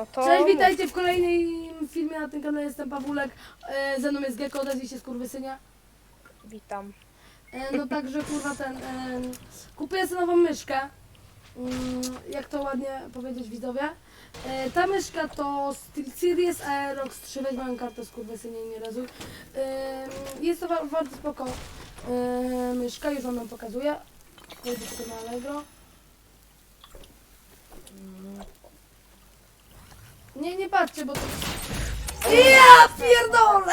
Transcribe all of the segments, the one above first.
No to... Cześć, witajcie w kolejnym filmie na tym kanale, jestem Pawulek, e, ze mną jest Gecko, odezwij się skurwysynia. Witam. E, no także kurwa ten, e, kupuję sobie nową myszkę, mm, jak to ładnie powiedzieć widzowie. E, ta myszka to SteelSeries Aerox 3, weź moją kartę skurwysynie i nie razuj. E, jest to wa- bardzo spoko e, myszka, już wam ją pokazuję. Wejdę sobie na Allegro. Mm. Nie, nie patrzcie, bo to... Ja pierdolę!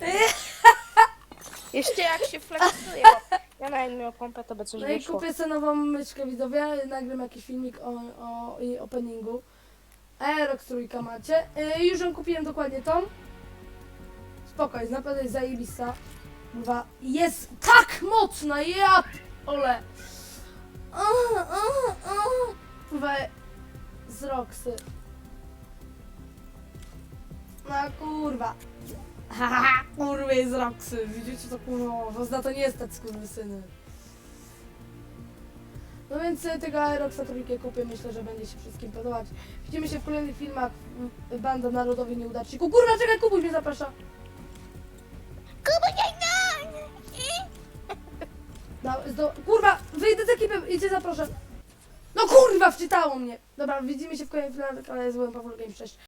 Jeszcze jak się flexuje. Ja nawet miał pompę, to by coś No i wyszło. kupię sobie nową myszkę widzowie, nagram jakiś filmik o, o jej openingu. Aerox trójka macie. Yy, już ją kupiłem dokładnie tą. Spoko, jest naprawdę jest zajebista. Dwa. Jest tak mocna, ja ole. Kurwa, z Roxy. No kurwa. Haha, kurwa jest z Roxy. Widzicie to kurwa, zna to nie jest tak syny. No więc e, tego Aeroxa trójkę kupię, myślę, że będzie się wszystkim podobać. Widzimy się w kolejnych filmach Banda Narodowych Nieudaczników. Kurwa, czekaj, Kubuś mnie zaprasza. Da, do, kurwa, wyjdę z ekipy i cię zaproszę. No kurwa, wczytało mnie. Dobra, widzimy się w kolejnym filmie, ale z byłem Paweł Game 6.